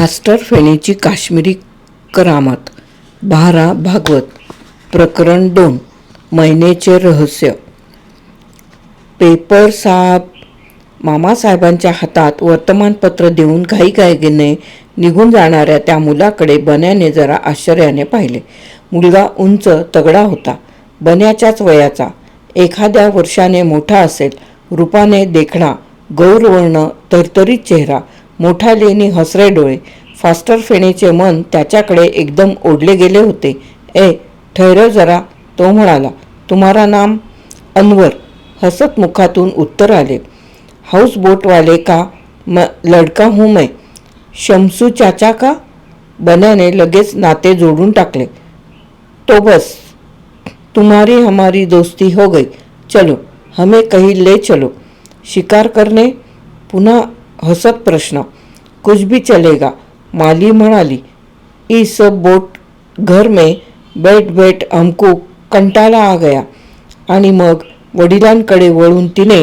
भास्टर फेणेची काश्मीरी करामत. बारा भागवत प्रकरण दोन महिनेचे रहस्य. पेपर साहेब मामासाहेबांच्या हातात वर्तमानपत्र देऊन घाईघाईने निघून जाणाऱ्या त्या मुलाकडे बन्याने जरा आश्चर्याने पाहिले. मुलगा उंच तगडा होता. बन्याच्याच वयाचा. एखाद्या वर्षाने मोठा असेल. रूपाने देखणा गौरवर्ण तरतरीत चेहरा. मोठा लेणी हसरे डोळे फास्टर फेणेचे मन त्याच्याकडे एकदम ओढले गेले होते. ए ठैर जरा तो म्हणाला. तुम्हारा नाम अनवर. हसत मुखातून उत्तर आले. हाऊस का? म लडका हूं मैं. शमसू चाचा का? बन्याने लगेच नाते जोडून टाकले. तो बस तुम्हारी हमारी दोस्ती हो गई. चलो हमें कहीं ले चलो. शिकार करने? पुन्हा हसत प्रश्न. कुछ भी चलेगा. माली म्हणाली ई सब बोट घर में बैठ बैठ हमको कंटाळा आ गया. आणि मग वडिलांकडे वळून तिने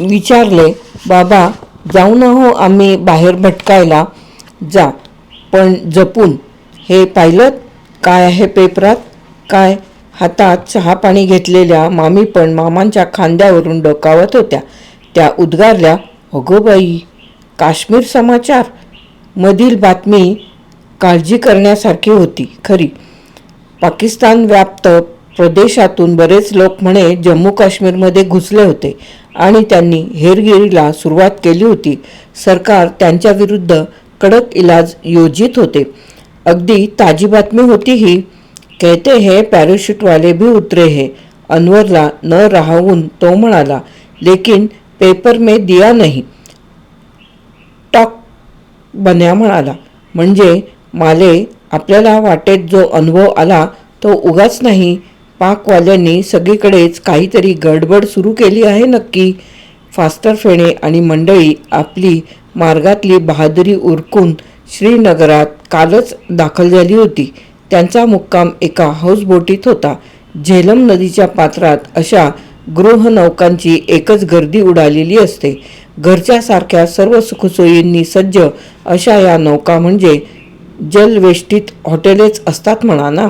विचारले बाबा जाऊ न हो आम्ही बाहेर भटकायला. जा पण जपून. हे पाहिलं काय आहे पेपरात? काय हातात चहा पाणी घेतलेल्या मामी पण मामांच्या खांद्यावरून डोकावत होत्या. त्या उद्गारल्या अगो बाई काश्मीर समाचार. मधील बातमी काळजी करण्यासारखी होती खरी. पाकिस्तान व्याप्त प्रदेशातून बरेच लोक म्हणे जम्मू काश्मीरमध्ये घुसले होते आणि त्यांनी हेरगिरीला सुरुवात केली होती. सरकार त्यांच्या विरुद्ध कडक इलाज योजित होते. अगदी ताजी बातमी होती ही कहते हैं पॅराशूट वाले भी उतरे हैं। अनवरला न राहून तो म्हणाला लेकिन पेपर में दिया नाही। टॉक बन्या म्हणाला म्हणजे माले आपल्याला वाटेत जो अनुभव आला तो उगाच नाही. पाकवाल्यांनी सगळीकडेच काहीतरी गडबड सुरू केली आहे नक्की. फास्टर फेणे आणि मंडळी आपली मार्गातली बहादुरी उरकून श्रीनगरात कालच दाखल झाली होती. त्यांचा मुक्काम एका हाऊसबोटीत होता. झेलम नदीच्या पात्रात अशा गृहनौकांची एकच गर्दी उडालेली असते. घरच्यासारख्या सर्व सुखसोयींनी सज्ज अशा या नौका म्हणजे जलवेष्टीत हॉटेलेच असतात म्हणा ना.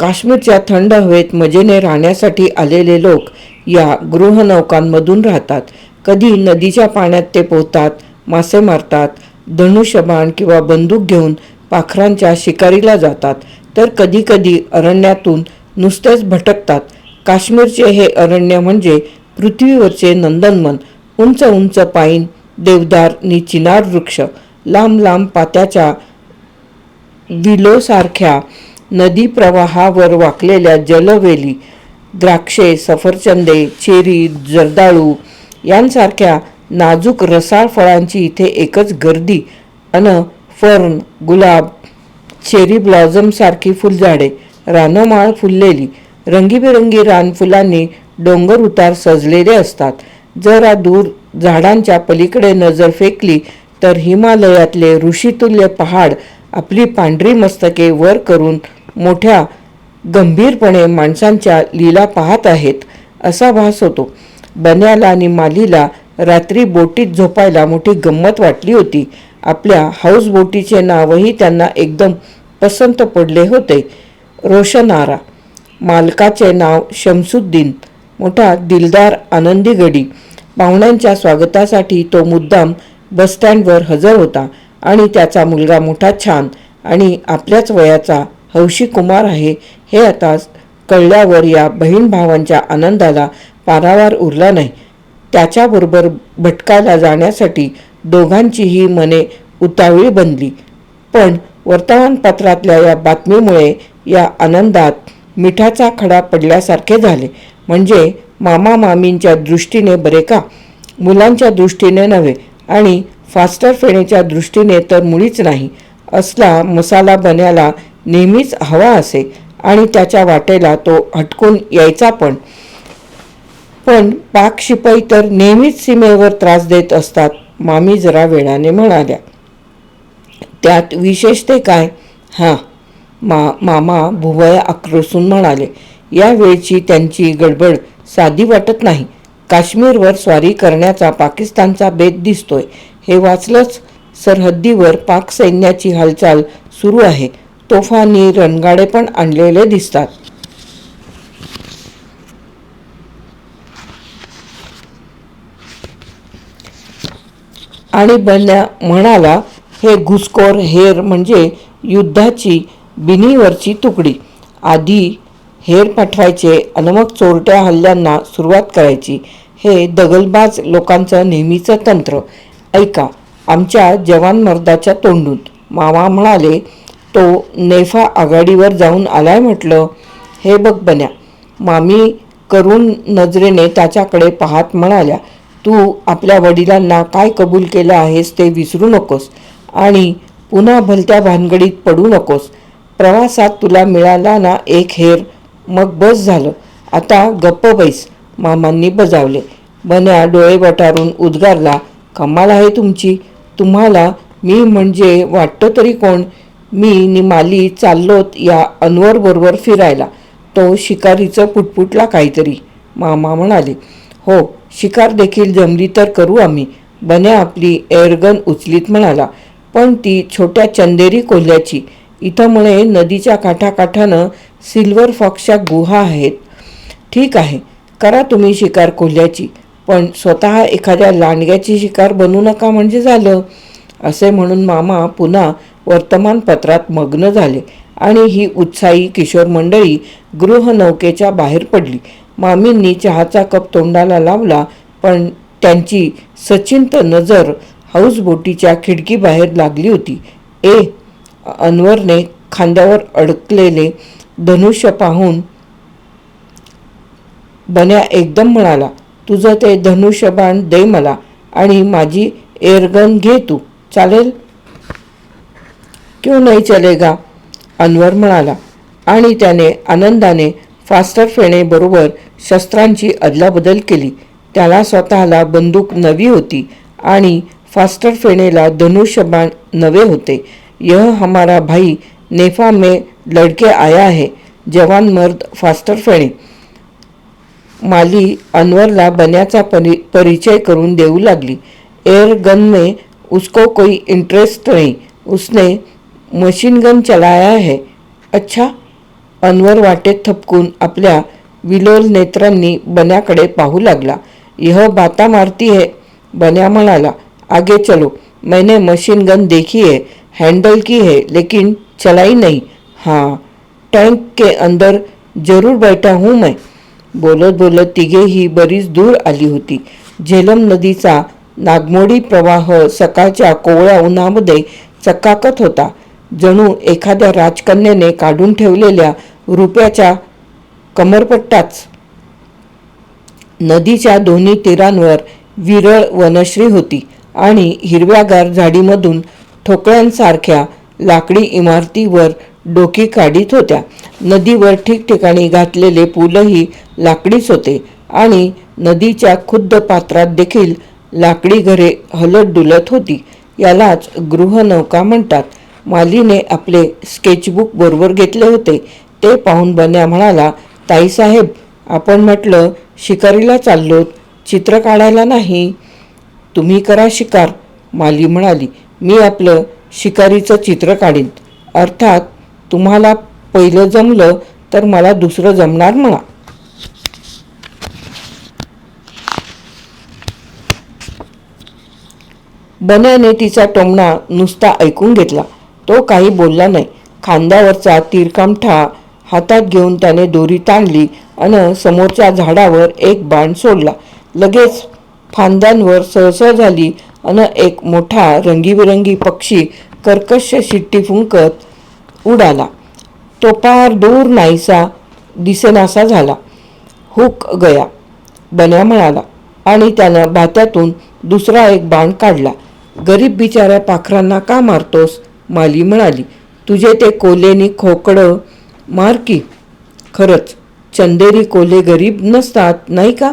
काश्मीरच्या थंड हवेत मजेने राहण्यासाठी आलेले लोक या गृहनौकांमधून राहतात. कधी नदीच्या पाण्यात ते पोहतात मासे मारतात धनुष्यबाण किंवा बंदूक घेऊन पाखरांच्या शिकारीला जातात. तर कधीकधी अरण्यातून नुसतेच भटकतात. काश्मीरचे हे अरण्य म्हणजे पृथ्वीवरचे नंदनवन उंच उंच पाईन देवदार नि चिनार वृक्ष लांब लांब पात्याच्या विलोसारख्या नदी प्रवाहावर वाकलेल्या जलवेली द्राक्षे सफरचंदे चेरी जर्दाळू यांसारख्या नाजूक रसाळ फळांची इथे एकच गर्दी अन फर्न गुलाब चेरी ब्लॉझमसारखी फुलझाडे रानोमाळ फुललेली रंगीबेरंगी रानफुलांनी डोंगर उतार सजलेले असतात. जरा दूर झाडांच्या पलीकडे नजर फेकली तर हिमालयातले ऋषितुल्य पहाड आपली पांढरी मस्तके वर करून मोठ्या गंभीरपणे माणसांच्या लीला पाहत आहेत असा भास होतो. बन्याला आणि मालीला रात्री बोटीत झोपायला मोठी गंमत वाटली होती. आपल्या हाऊस बोटीचे नावही त्यांना एकदम पसंत पडले होते. रोशनारा. मालकाचे नाव शमसुद्दीन. मोठा दिलदार आनंदी गडी. पाहुण्यांच्या स्वागतासाठी तो मुद्दाम बसस्टँडवर हजर होता आणि त्याचा मुलगा मोठा छान आणि आपल्याच वयाचा हौशी कुमार आहे हे आता कळल्यावर या बहीण भावांच्या आनंदाला पारावार उरला नाही. त्याच्याबरोबर भटकायला जाण्यासाठी दोघांचीही मने उतावळी बनली. पण वर्तमानपत्रातल्या या बातमीमुळे या आनंदात मिठाचा खडा पडल्यासारखे झाले. म्हणजे मामा मामींच्या दृष्टीने बरे का? मुलांच्या दृष्टीने नव्हे आणि फास्टर फेणेच्या दृष्टीने तर मुळीच नाही. असला मसाला बन्याला नेहमीच हवा असे आणि त्याच्या वाटेला तो हटकून यायचा पण. पण पाक शिपाई तर नेहमीच सीमेवर त्रास देत असतात मामी जरा वेळाने म्हणाल्या. त्यात विशेष ते काय? हां मा मामा भुवया आक्रोसून म्हणाले. या वेळची त्यांची गडबड साधी वाटत नाही. काश्मीरवर स्वारी करण्याचा पाकिस्तानचा बेत दिसतोय. हे वाचलंच सरहद्दीवर पाक सैन्याची हालचाल सुरू आहे. तोफांनी रणगाडे पण आणलेले दिसतात. आणि बन्या म्हणाला हे घुसखोर हेर म्हणजे युद्धाची बिनीवरची तुकडी. आधी हेर पाठवायचे आणि मग चोरट्या हल्ल्यांना सुरुवात करायची. हे दगलबाज लोकांचं नेहमीचं तंत्र. ऐका आमच्या जवान मर्दाच्या तोंडून. मामा म्हणाले तो नेफा आघाडीवर जाऊन आलाय म्हटलं. हे बघ बन्या. मामी करून नजरेने त्याच्याकडे पाहत म्हणाल्या तू आपल्या वडिलांना काय कबूल केलं आहेस ते विसरू नकोस आणि पुन्हा भलत्या भानगडीत पडू नकोस. प्रवासात तुला मिळाला ना एक हेर मग बस झालं. आता गप्प बैस मामांनी बजावले. बन्या डोळे वटारून उद्गारला कमाल आहे तुमची. तुम्हाला मी म्हणजे वाटतं तरी कोण? मी निमाली चाललोत या अनवरबरोबर फिरायला. तो शिकारीचं पुटपुटला काहीतरी. मामा म्हणाले. हो शिकार देखील जमली तर करू आम्ही. बन्या आपली एअरगन उचलीत म्हणाला. पण ती छोट्या चंदेरी कोल्ह्याची. इथंमुळे नदीच्या काठाकाठानं सिल्वर फॉक्सच्या गुहा आहेत. ठीक आहे करा तुम्ही शिकार कोल्ह्याची. पण स्वतः एखाद्या लांडग्याची शिकार बनू नका म्हणजे झालं. असे म्हणून मामा पुन्हा वर्तमानपत्रात मग्न झाले आणि ही उत्साही किशोर मंडळी गृहनौकेच्या बाहेर पडली. मामींनी चहाचा कप तोंडाला लावला पण त्यांची सचिंत नजर हाऊसबोटीच्या खिडकीबाहेर लागली होती. ए अनवरने खांद्यावर अडकलेले धनुष्य पाहून बन्या एकदम म्हणाला तुझं ते धनुष्यबाण दे मला आणि माझी एअरगन घे तू. चालेल? क्यों नाही चलेगा? अनवर म्हणाला. आणि त्याने आनंदाने फास्टर फेणेबरोबर शस्त्रांची अदलाबदल केली. त्याला स्वतःला बंदूक नवी होती आणि फास्टर फेणेला धनुष्यबाण नवे होते. यह हमारा भाई नेफा में लड़के आया है जवान मर्द फास्टर फेणे. माली अनवरला बन्याचा परि परिचय करून देऊ लागली. एयर गन में उसको कोई इंटरेस्ट नहीं. उसने मशीन गन चलाया है. अच्छा अनवर वाटेत थपकून आपल्या विलोल नेत्रांनी बन्याकडे पाहू लागला. यह बाता मारती है बन्या म्हणाला आगे चलो. मैंने मशीन गन देखी है हैंडल की है लेकिन चलाई नहीं. हाँ टैंक के अंदर जरूर बैठा हूँ मैं. बोलत बोलत तिघेही बरीच दूर आली होती. झेलम नदीचा नागमोडी प्रवाह सकाळच्या कोवळ्या उन्हामध्ये चकाकत होता. जणू एखाद्या राजकन्याने काढून ठेवलेल्या रुपयाच्या कमरपट्टाच नदीच्या दोन्ही तीरांवर विरळ वनश्री होती आणि हिरव्यागार झाडीमधून ठोकळ्यांसारख्या लाकडी इमारतीवर डोकी काढीत होत्या. नदीवर ठिकठिकाणी घातलेले पूलही लाकडीच होते आणि नदीच्या खुद्द पात्रात देखील लाकडी घरे हलत डुलत होती. यालाच गृहनौका म्हणतात. मालीने आपले स्केचबुक बरोबर घेतले होते. ते पाहून बन्या म्हणाला ताईसाहेब आपण म्हटलं शिकारीला चाललोत चित्र काढायला नाही. तुम्ही करा शिकार. माली म्हणाली मी आपलं शिकारीचं चित्र काढीन. अर्थात तुम्हाला पहिलं जमलं तर मला दुसरं जमणार म्हणा. बन्याने तिचा टोमणा नुसता ऐकून घेतला. तो काही बोलला नाही. खांद्यावरचा तिरकामठा हातात घेऊन त्याने दोरी ताणली आणि समोरच्या झाडावर एक बाण सोडला. लगेच फांद्यांवर सळसळ झाली आणि एक मोठा रंगीबिरंगी पक्षी कर्कश शिट्टी फुंकत उडाला. तो पार दूर नाहीसा दिसेनासा झाला. हुक गया बन्या म्हणाला आणि त्यानं भात्यातून दुसरा एक बाण काढला. गरीब बिचाऱ्या पाखरांना का मारतोस? माली म्हणाली तुझे ते कोलेनी खोकडं मार की. खरंच चंदेरी कोले गरीब नसतात नाही का?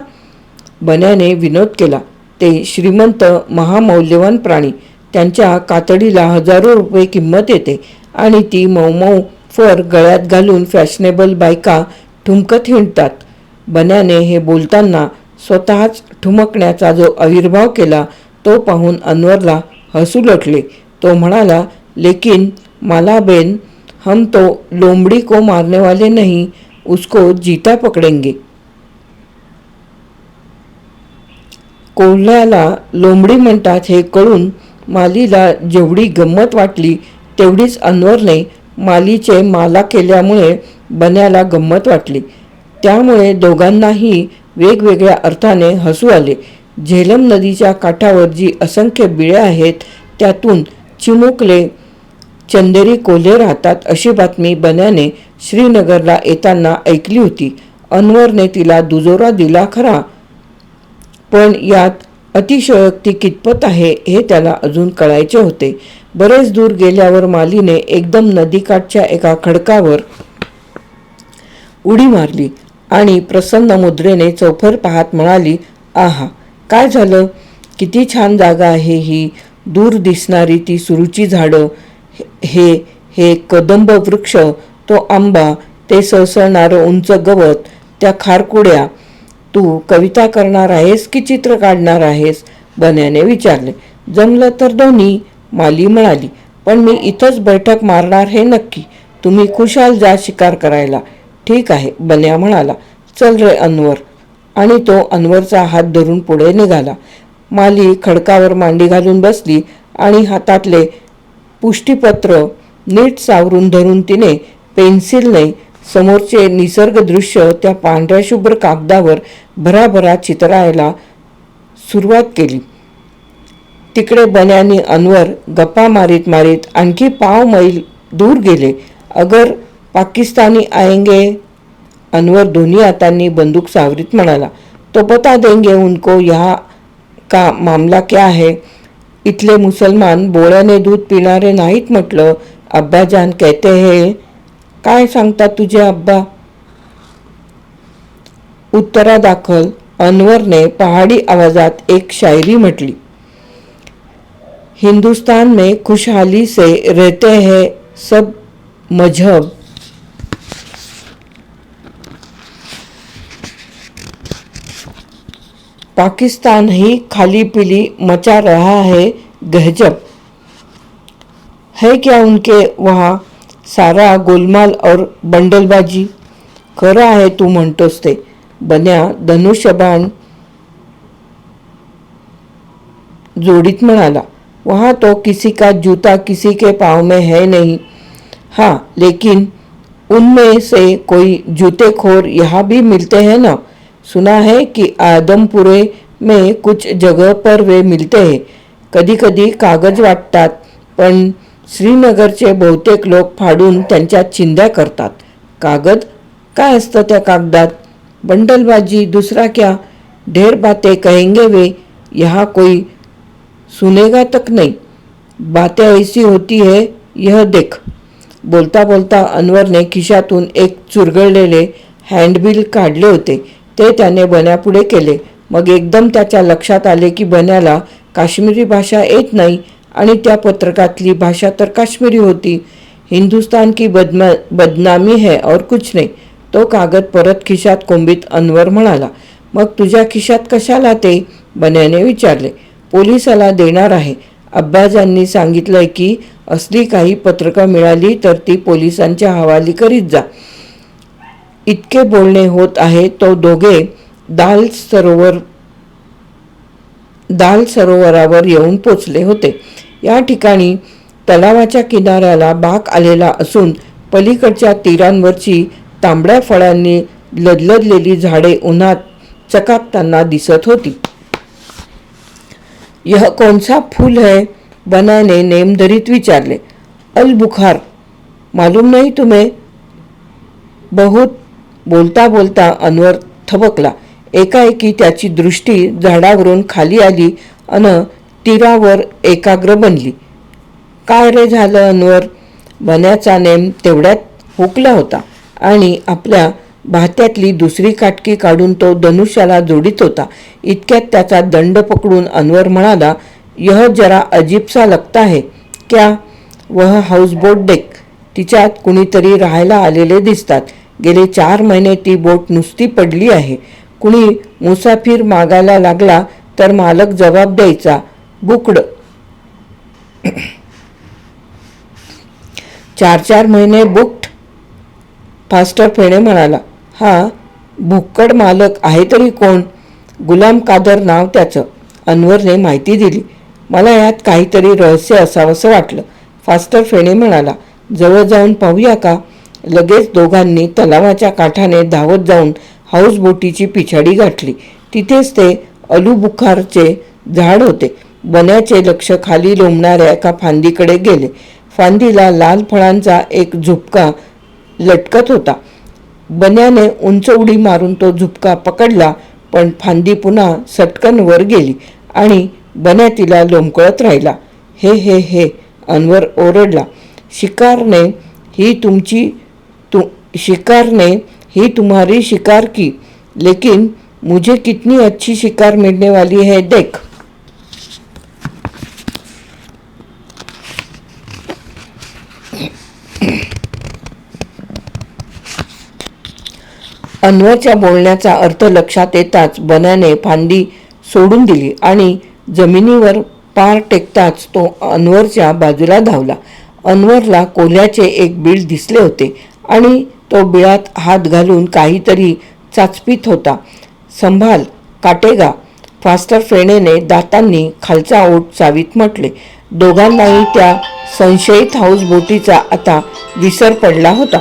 बन्याने विनोद केला. ते श्रीमंत महामौल्यवान प्राणी त्यांच्या कातडीला हजारो रुपये किंमत येते आणि ती मऊ फर गळ्यात घालून फॅशनेबल बायका ठुमकत हिंडतात. बन्याने हे बोलताना स्वतःच ठुमकण्याचा जो आविर्भाव केला तो पाहून अनवरला हसू लटले. तो म्हणाला लेकिन माला बेन हम तो लोमड़ी को मारने वाले नहीं उसको जीता पकड़ेंगे। कोल्ह्याला लोंबडी म्हणतात हे कळून मालीला जेवढी गंमत वाटली तेवढीच अनवरने मालीचे माला केल्यामुळे बन्याला गंमत वाटली. त्यामुळे दोघांनाही वेगवेगळ्या अर्थाने हसू आले. झेलम नदीच्या काठावर जी असंख्य बिळे आहेत त्यातून चिमुकले चंदेरी कोल्हे राहतात अशी बातमी बन्याने श्रीनगरला येताना ऐकली होती. अनवरने तिला दुजोरा दिला खरा पण यात अतिशयोक्ती कितपत आहे हे त्याला अजून कळायचे होते. बरेच दूर गेल्यावर मालीने एकदम नदीकाठच्या एका खडकावर उडी मारली आणि प्रसन्न मुद्रेने चौफर पाहत म्हणाली आहा काय झालं? किती छान जागा आहे ही. दूर दिसणारी ती सुरूची झाडं हे हे कदंब वृक्ष तो आंबा ते सळसळणारं उंच गवत त्या खारकुड्या तू कविता करणार आहेस की चित्र काढणार आहेस? बन्याने विचारले. जमलं तर दोन्ही माली म्हणाली. पण मी इथंच बैठक मारणार हे नक्की. तुम्ही खुशाल जा शिकार करायला. ठीक आहे बन्या म्हणाला. चल रे अनवर. आणि तो अनवरचा हात धरून पुढे निघाला. माली खडकावर मांडी घालून बसली आणि हातातले पुष्टीपत्र नीट सावरून धरून तिने पेन्सिलने समोरचे निसर्ग दृश्य त्या पांढऱ्या शुभ्र कागदावर भराभरा चित्रायला सुरुवात केली. तिकडे बन्यानी अनवर गप्पा मारीत मारीत आणखी पाव मैल दूर गेले. अगर पाकिस्तानी आएंगे? अनवर दोन्ही हातांनी बंदूक सावरीत म्हणाला तो बता देंगे उनको यहाँ का मामला क्या है? इथले मुसलमान बोळ्याने दूध पिणारे नाहीत म्हटलं. अब्बाजान कहते हे काय सांगतात तुझे अब्बा? उत्तरादाखल अनवरने पहाडी आवाजात एक शायरी म्हटली. हिंदुस्तान में खुशहाली से रहते हैं सब मजहब पाकिस्तान ही खाली पीली मचा रहा है गहजब है क्या उनके वहाँ सारा गोलमाल और बंडलबाजी? खरं आहे तू म्हणतोस ते बन्या धनुष्यबाण जोड़ित म्हणाला वहाँ तो किसी का जूता किसी के पाँव में है नहीं। हाँ लेकिन उनमें से कोई जूते खोर यहाँ भी मिलते हैं ना? सुना है कि आदमपुरे में कुछ जगह पर वे मिलते हैं। कधी कधी कागज वाटतात पण श्रीनगरचे बहुतेक लोक फाडून त्यांच्या चिंध्या करतात। कागद? काय असतं त्या कागदात? बंडलबाजी दुसरा क्या? ढेर बातें कहेंगे वे यहाँ कोई सुनेगा तक नहीं। बातें ऐसी होती है यह देख। बोलता बोलता अनवरने खिशातून एक चुरगळलेले हँडबिल काढले होते। ते त्याने बन्यापुढे केले. मग एकदम त्याच्या लक्षात आले की बन्याला काश्मीरी भाषा येत नाही आणि त्या पत्रकातली भाषा तर काश्मीरी होती. हिंदुस्तान की बदमा बदनामी है और कुछ नाही. तो कागद परत खिशात कोंबीत अनवर म्हणाला. मग तुझ्या खिशात कशाला ते? बन्याने विचारले. पोलिसाला देणार आहे. अब्बाजांनी सांगितलंय की असली काही पत्रकं मिळाली तर ती पोलिसांच्या हवाली करीत जा. इतके बोलणे होत आहे तो दोघे दाल सरोवर दाल सरोवरावर येऊन पोचले होते. या ठिकाणी तलावाच्या किनाऱ्याला बाक आलेला असून पलीकडच्या तीरांवरची तांबड्या फळांनी लदलदलेली झाडे उन्हात चकाकताना दिसत होती. यह कोणसा फूल है? बनाने नेमधरीत विचारले. अल बुखार. मालूम नाही तुम्ही? बहुत बोलता बोलता अनवर थबकला. एकाएकी त्याची दृष्टी झाडावरून खाली आली अन तीरावर एकाग्र बनली. काय रे झालं अनवर बन्याचा नेम तेवढ्यात हुकला होता आणि आपल्या भात्यातली दुसरी काटकी काढून तो धनुष्याला जोडीत होता. इतक्यात त्याचा दंड पकडून अनवर म्हणाला यह जरा अजीबसा लगता है. क्या वह हाऊसबोट डेक? तिच्यात कुणीतरी राहायला आलेले दिसतात. गेले चार महिने ती बोट नुसती पडली आहे. कुणी मुसाफिर मागायला लागला तर मालक जबाब द्यायचा. बुकड. चार चार महिने बुक्ड. फास्टर फेणे म्हणाला हा भुक्कड मालक आहे तरी कोण? गुलाम कादर नाव त्याचं. अनवरने माहिती दिली. मला यात काहीतरी रहस्य असावंसं वाटलं. फास्टर फेणे म्हणाला जवळ जाऊन पाहूया का? लगेच दोघांनी तलावाच्या काठाने धावत जाऊन हाऊसबोटीची पिछाडी गाठली. तिथेच ते अलुबुखारचे झाड होते. बन्याचे लक्ष खाली लोंबणाऱ्या एका फांदीकडे गेले. फांदीला लाल फळांचा एक झुपका लटकत होता. बन्याने उंच उडी मारून तो झुपका पकडला पण फांदी पुन्हा सटकन वर गेली आणि बन्या तिला लोंबकळत राहिला. हे हे हे अनवर ओरडला. शिकारने ही तुमची शिकार शिकारने ही तुम्हारी शिकार की लेकिन मुझे कितनी अच्छी शिकार मिलने वाली है देख. अन्वरच्या बोलण्याचा अर्थ लक्षात येताच बनाने फांदी सोडून दिली आणि जमिनीवर पार टेकताच तो अन्वरच्या बाजूला धावला. अन्वरला कोल्ह्याचे एक बीळ दिसले होते आणि तो बिळात हात घालून काहीतरी चाचपीत होता. संभाल काटेगा फास्टर फेणेने दातांनी खालचा ओठ चावीत म्हटले. दोघांनाही त्या संशयित हाऊसबोटीचा आता विसर पडला होता.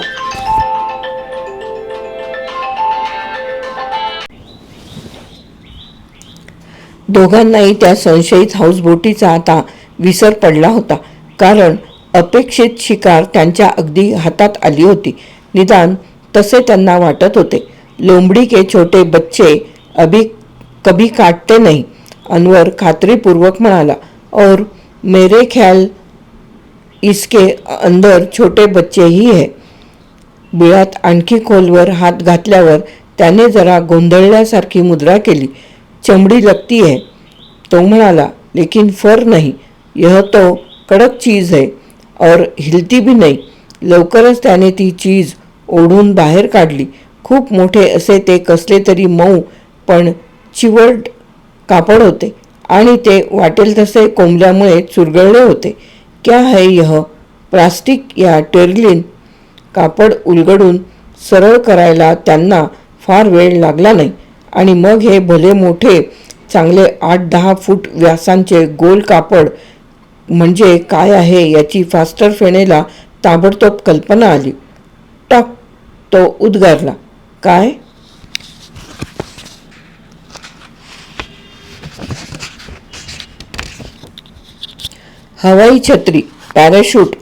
दोघांनाही त्या संशयित हाऊसबोटीचा आता विसर पडला होता कारण अपेक्षित शिकार त्यांच्या अगदी हातात आली होती. निदान तसे त्यांना वाटत होते. लोंबडी के छोटे बच्चे अभी कभी काटते नहीं. अनवर खात्रीपूर्वक म्हणाला और मेरे ख्याल इसके अंदर छोटे बच्चे ही है. बिळात आणखी खोलवर हात घातल्यावर त्याने जरा गोंधळल्यासारखी मुद्रा केली. चमड़ी लगती है. तो म्हणाला लेकिन फर नाही. यह तो कडक चीज है और हिलती भी नहीं. लवकरच त्याने ती चीज ओढून बाहेर काढली. खूप मोठे असे ते कसले तरी मऊ पण चिवट कापड होते. आणि ते वाटेल तसे कोंबल्यामुळे चुरगळले होते. क्या है यह? प्लास्टिक या टेरलिन? कापड उलगडून सरळ करायला त्यांना फार वेळ लागला नाही. आणि मग हे भले मोठे चांगले आठ दहा फूट व्यासांचे गोल कापड म्हणजे काय आहे याची फास्टर फेणेला ताबडतोब कल्पना आली. तो उद्गारला. काय? हवाई छत्री पॅराशूट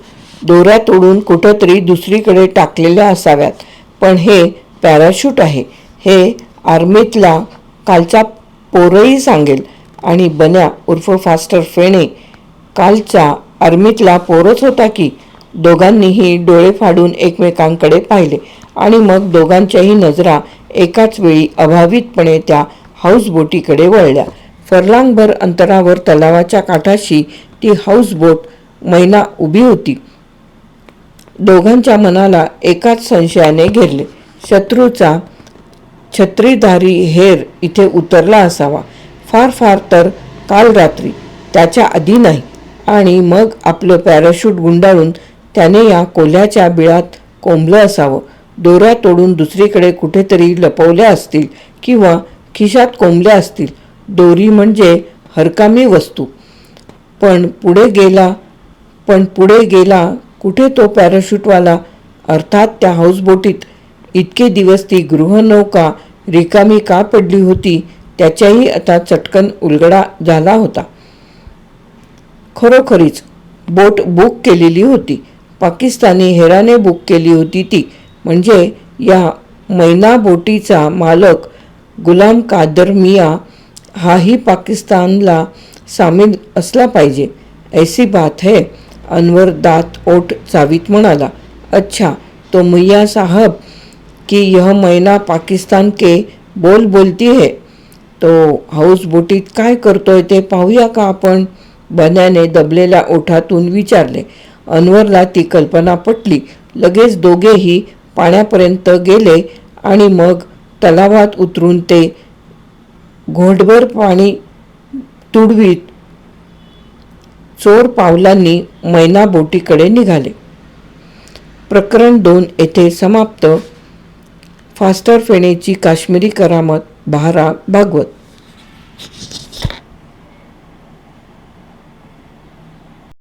दोऱ्या तोडून कुठंतरी दुसरीकडे टाकलेल्या असाव्यात. पण हे पॅराशूट आहे. हे आर्मीतला कालचा पोरही सांगेल. आणि बन्या उर्फ फास्टर फेणे कालचा आर्मीतला पोरच होता की दोघांनीही डोळे फाडून एकमेकांकडे पाहिले आणि मग दोघांच्याही नजरा एकाच वेळी अभावितपणे त्या हाऊसबोटीकडे वळल्या. फरलांगभर अंतरावर तलावाच्या काठाशी ती हाऊसबोट मैना उभी होती. दोघांच्या मनाला एकाच संशयाने घेरले. शत्रूचा छत्रीधारी हेर इथे उतरला असावा. फार फार तर काल रात्री त्याच्या आधी नाही. आणि मग आपलं पॅराशूट गुंडाळून त्याने या कोल्ह्याच्या बिळात कोंबलं असावं. दोऱ्या तोडून दुसरीकडे कुठेतरी लपवल्या असतील किंवा खिशात कोंबल्या असतील. दोरी म्हणजे हरकामी वस्तू. पण पुढे गेला पण पुढे गेला कुठे तो पॅराशूटवाला? अर्थात त्या हाऊसबोटीत इतके दिवस ती गृहनौका रिकामी का पडली होती? त्याच्याही आता चटकन उलगडा झाला होता. खरोखरीच बोट बुक केलेली होती. पाकिस्तानी हेराने बुक केली होती ती. म्हणजे या मैना बोटीचा मालक गुलाम कादर मिया हाही पाकिस्तानला सामील असला पाहिजे. ऐसी बात है अनवर दात ओठ चावीत म्हणाला. अच्छा तो मियाँ साहब कि यह मैना पाकिस्तान के बोल बोलती है? तो हाऊस बोटीत काय करतोय ते पाहूया का आपण? बन्याने दबलेल्या ओठातून विचारले. अनवरला ती कल्पना पटली. लगेच दोघेही पाण्यापर्यंत गेले आणि मग तलावात उतरून ते घोटभर पाणी तुडवीत चोर पावलांनी मैना बोटीकडे निघाले. प्रकरण दोन येथे समाप्त. फास्टर फेणेची काश्मीरी करामत बहारा भागवत.